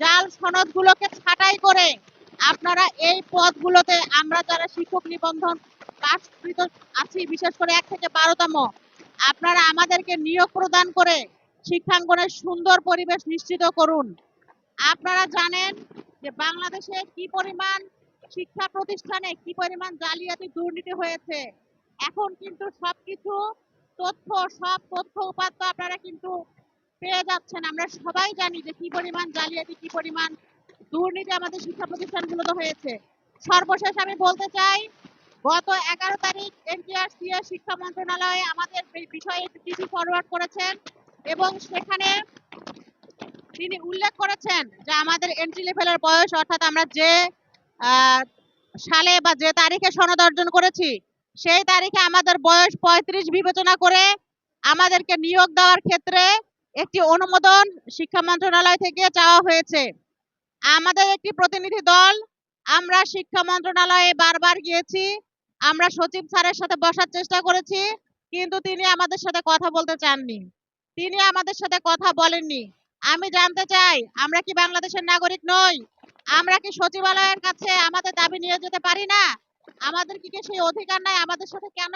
জাল সনদগুলোকে ছাঁটাই করে আপনারা এই পদগুলোতে আমরা যারা শিক্ষক নিবন্ধন পাশকৃত আছি, বিশেষ করে এক থেকে বারোতম, আপনারা আমাদেরকে নিয়োগ প্রদান করে শিক্ষাঙ্গনের সুন্দর পরিবেশ নিশ্চিত করুন। আপনারা জানেন যে বাংলাদেশে কি পরিমাণ শিক্ষা প্রতিষ্ঠানে কি পরিমাণ জালিয়াতি দুর্নীতি হয়েছে। এখন কিন্তু সবকিছু তথ্য, সব তথ্য উপাত্ত আপনারা কিন্তু পেয়ে যাচ্ছেন। আমরা সবাই জানি যে কি পরিমাণ জালিয়াতি, কি পরিমাণ দুর্নীতি আমাদের শিক্ষা প্রতিষ্ঠানগুলোতে হয়েছে। সর্বশেষ আমি বলতে চাই, গত এগারো তারিখ এনটিআরসি এর শিক্ষা মন্ত্রণালয়ে আমাদের বিষয়ে চিঠি ফরওয়ার্ড করেছেন এবং সেখানে তিনি উল্লেখ করেছেন যে আমাদের এন্ট্রি লেভেলের বয়স অর্থাৎ আমরা যে সালে বা যে তারিখে সনদ অর্জন করেছি, সেই তারিখে আমাদের বয়স পঁয়ত্রিশ বিবেচনা করে আমাদেরকে নিয়োগ দেওয়ার ক্ষেত্রে একটি অনুমোদন শিক্ষা মন্ত্রণালয় থেকে চাওয়া হয়েছে। আমাদের একটি প্রতিনিধি দল, আমরা শিক্ষা মন্ত্রণালয়ে বারবার গিয়েছি, আমরা সচিব স্যারের সাথে বসার চেষ্টা করেছি, কিন্তু তিনি আমাদের সাথে কথা বলতে চাননি। তিনি আমাদের সাথে কথা বলেননি। আমি জানতে চাই, আমরা কি বাংলাদেশের নাগরিক নই? আমরা কি সচিবালয়ের কাছে আমাদের দাবি নিয়ে যেতে পারি না? আমাদের কি সেই অধিকার নাই আমাদের সাথে কেন?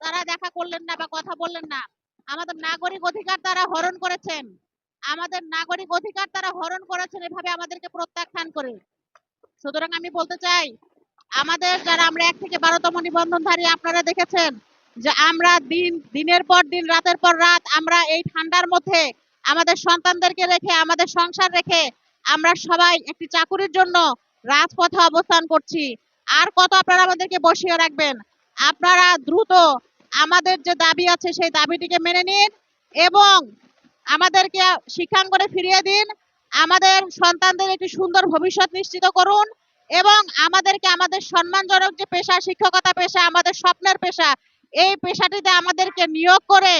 তারা দেখা করলেন না বা কথা বললেন না। আমাদের নাগরিক অধিকার তারা হরণ করেছেন। আমাদের নাগরিক অধিকার তারা হরণ করেছেন এভাবে আমাদেরকে প্রত্যাখ্যান করে। সুতরাং আমি বলতে চাই, আমাদের যারা আমরা এক থেকে বারোতম নিবন্ধনধারী আপনারা দেখেছেন যে আমরা দিন, দিনের পর দিন, রাতের পর রাত আমরা এই ঠান্ডার মধ্যে আমাদের সন্তানদেরকে রেখে, আমাদের সংসার রেখে আমরা সবাই একটি চাকুরির জন্য রাজপথে অবস্থান করছি। আর কত আপনারা আমাদেরকে বসিয়ে রাখবেন? আপনারা দ্রুত আমাদের যে দাবি আছে সেই দাবিটিকে মেনে নিন এবং আমাদেরকে শিক্ষাঙ্গনে ফিরিয়ে দিন। আমাদের সন্তানদের একটি সুন্দর ভবিষ্যৎ নিশ্চিত করুন এবং আমাদেরকে আমাদের সম্মানজনক যে পেশা, শিক্ষকতা পেশা, আমাদের স্বপ্নের পেশা, এই পেশাটিতে আমাদেরকে নিয়োগ করে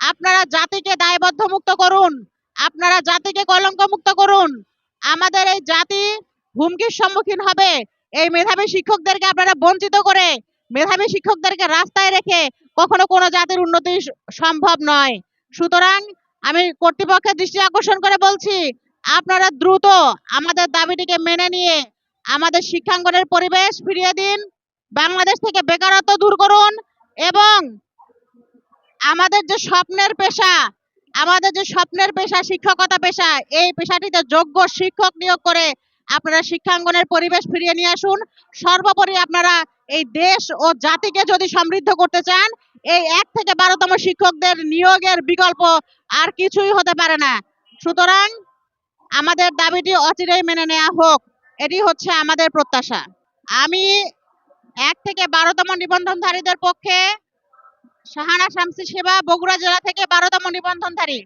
আপনারা জাতিকে দায়বদ্ধ মুক্ত করুন, আপনারা জাতিকে কলঙ্ক মুক্ত করুন। আমাদের এই জাতি হুমকির সম্মুখীন হবে। এই মেধাবী শিক্ষকদেরকে আপনারা বঞ্চিত করে মেধাবী শিক্ষকদেরকে রাস্তায় রেখে কখনো কোনো জাতির উন্নতি সম্ভব নয়। সুতরাং আমি কর্তৃপক্ষের দৃষ্টি আকর্ষণ করে বলছি, আপনারা দ্রুত আমাদের দাবিটিকে মেনে নিয়ে আমাদের শিক্ষাঙ্গনের পরিবেশ ফিরিয়ে দিন, বাংলাদেশ থেকে বেকারত্ব দূর করুন এবং আমাদের যে স্বপ্নের পেশা, আমাদের যে স্বপ্নের পেশা, শিক্ষকতা পেশা, এই পেশাটিতে যোগ্য শিক্ষক নিয়োগ করে আপনারা শিক্ষাঙ্গনের পরিবেশ ফিরিয়ে নিয়ে আসুন। সর্বোপরি আপনারা এই দেশ ও জাতিকে যদি সমৃদ্ধ করতে চান, এই এক থেকে বারোতম শিক্ষকদের নিয়োগের বিকল্প আর কিছুই হতে পারে না। সুতরাং আমাদের দাবিটি অচিরেই মেনে নেওয়া হোক। এটি হচ্ছে আমাদের প্রত্যাশা। আমি এক থেকে বারোতম নিবন্ধনধারীদের পক্ষে সাহানা শামসি সেবা বগুড়া জেলা থেকে বারোতম নিবন্ধনধারী।